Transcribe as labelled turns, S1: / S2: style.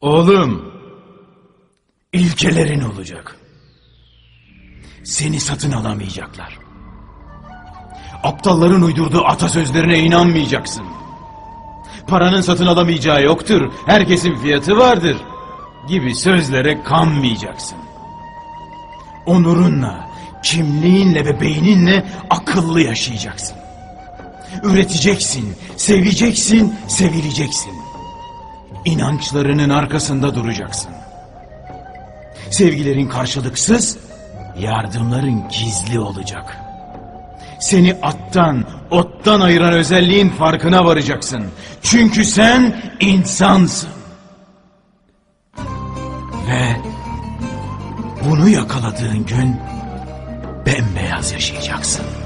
S1: Oğlum, ilkelerin olacak. Seni satın alamayacaklar. Aptalların uydurduğu atasözlerine inanmayacaksın. Paranın satın alamayacağı yoktur, herkesin fiyatı vardır gibi sözlere kanmayacaksın. Onurunla, kimliğinle ve beyninle akıllı yaşayacaksın. Üreteceksin, seveceksin, sevileceksin. İnançlarının arkasında duracaksın. Sevgilerin karşılıksız, yardımların gizli olacak. Seni attan, ottan ayıran özelliğin farkına varacaksın. Çünkü sen insansın. Ve bunu yakaladığın gün bembeyaz yaşayacaksın.